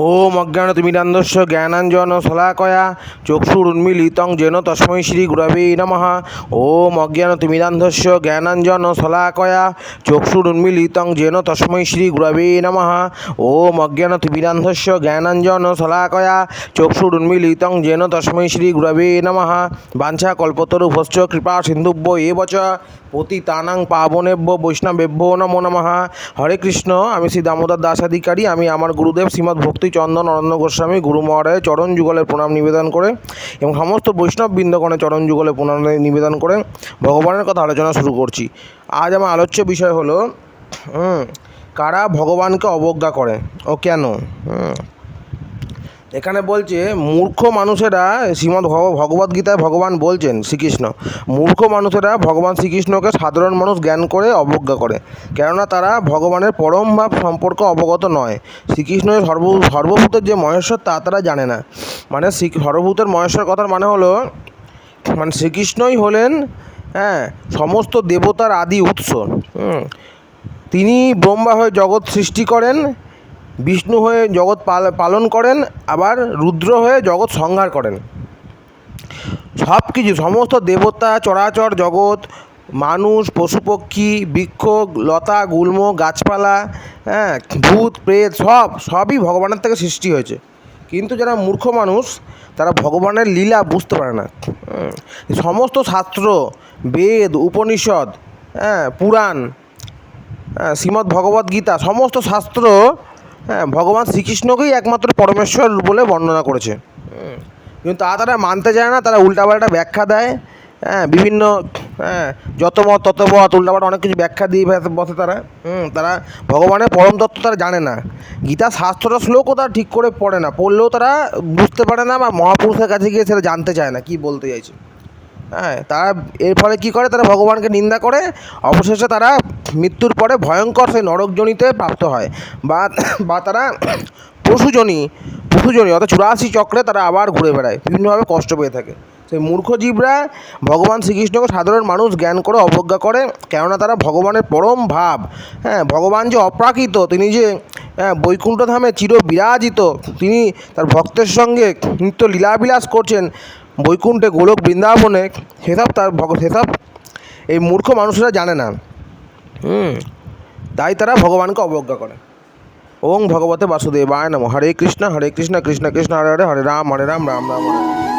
ওম অজ্ঞান তিমিরান্ধস্য জ্ঞানাঞ্জন শলাকয়া চক্ষুর উন্মিলিতং যেন তস্মৈ শ্রী গুরবে নমঃ। ওম অজ্ঞান তিমিরান্ধস্য জ্ঞানাঞ্জন শলাকয়া চক্ষুর উন্মিলিতং যেন তস্মৈ শ্রী গুরবে নমঃ। ওম অজ্ঞান তিমিরান্ধস্য জ্ঞানাঞ্জন শলাকয়া চক্ষুর উন্মিলিতং যেন তস্মৈ শ্রী গুরবে নমঃ। বাঞ্ছা কল্পতরুভশ্চ কৃপা সিন্ধুভ্য এবচ পতি তানাং পাবনেব্য বৈষ্ণবেব্য নমো নমঃ। হরে কৃষ্ণ, আমি শ্রী দামোদর দাস আমি আমার গুরুদেব শ্রীমদ ভক্তি চন্দন অরণ্য গোস্বামী, গুরু মহারায় চরণ যুগলের প্রণাম নিবেদন করে এবং সমস্ত বৈষ্ণব বৃন্দগণে চরণ যুগলে প্রণাম নিবেদন করে ভগবানের কথা আলোচনা শুরু করছি। আজ আমার আলোচ্য বিষয় হলো কারা ভগবানকে অবজ্ঞা করে ও কেন? হুম এখানে বলছে, মূর্খ মানুষেরা শ্রীমদ্ ভগ- ভগবদ্গীতায় ভগবান বলছেন শ্রীকৃষ্ণ, মূর্খ মানুষেরা ভগবান শ্রীকৃষ্ণকে সাধারণ মানুষ জ্ঞান করে অবজ্ঞা করে, কেননা তারা ভগবানের পরম ভাব সম্পর্কে অবগত নয়। শ্রীকৃষ্ণের সর্ব, সর্বভূতের যে মহেশ্বর, তা তারা জানে না। মানে শ্রী, সর্বভূতের মহেশ্বর কথার মানে হলো মানে শ্রীকৃষ্ণই হলেন হ্যাঁ সমস্ত দেবতার আদি উৎস। তিনি ব্রহ্মা হয়ে জগৎ সৃষ্টি করেন বিষ্ণু হয়ে জগৎ পালন করেন, আবার রুদ্র হয়ে জগৎ সংহার করেন। সব কিছু সমস্ত দেবতা, চরাচর জগৎ, মানুষ, পশু পক্ষী, বৃক্ষ, লতা, গুল্ম, গাছপালা হ্যাঁ ভূত, প্রেত, সব, সবই ভগবানের থেকে সৃষ্টি হয়েছে। কিন্তু যারা মূর্খ মানুষ, তারা ভগবানের লীলা বুঝতে পারে না। সমস্ত শাস্ত্র, বেদ, উপনিষদ হ্যাঁ পুরাণ হ্যাঁ শ্রীমদ্ ভগবদ্ গীতা, সমস্ত শাস্ত্র হ্যাঁ ভগবান শ্রীকৃষ্ণকেই একমাত্র পরমেশ্বর বলে বর্ণনা করেছে। কিন্তু তা তারা মানতে চায় না, তারা উল্টাপাল্টা ব্যাখ্যা দেয়। হ্যাঁ বিভিন্ন হ্যাঁ যত মত তত মত, উল্টাপাল্টা অনেক কিছু ব্যাখ্যা দিয়ে বসে- তারা। হুম, তারা ভগবানের পরম তত্ত্ব তারা জানে না। গীতা শাস্ত্র শ্লোকও তারা ঠিক করে পড়ে না, পড়লেও তারা বুঝতে পারে না বা মহাপুরুষের কাছে গিয়ে সেটা জানতে চায় না, কি বলতে চাইছে। হ্যাঁ তারা এর ফলে কী করে? তারা ভগবানকে নিন্দা করে। অবশেষে তারা মৃত্যুর পরে ভয়ঙ্কর সেই নরকজনিতে প্রাপ্ত হয় বা বা তারা পশুজনী পশুজনী অর্থাৎ চুরাশি চক্রে তারা আবার ঘুরে বেড়ায় বিভিন্নভাবে কষ্ট পেয়ে থাকে। সেই মূর্খ জীবরা ভগবান শ্রীকৃষ্ণকে সাধারণ মানুষ জ্ঞান করে অবজ্ঞা করে কেননা তারা ভগবানের পরম ভাব। হ্যাঁ ভগবান যে অপ্রাকৃত তিনি যে হ্যাঁ, বৈকুণ্ঠ ধামে চির বিরাজিত তিনি তার ভক্তের সঙ্গে নিত্য লীলাবিলাস করছেন বৈকুণ্ঠে গোলক বৃন্দাবনে সেসব তার সেসব এই মূর্খ মানুষরা জানে না। হুম, তাই তারা ভগবানকে অবজ্ঞা করে। ওং ভগবতে বাসুদেবায় নম। হরে কৃষ্ণ হরে কৃষ্ণ কৃষ্ণ কৃষ্ণ, হরে হরে হরে রাম হরে রাম রাম রাম, হরে।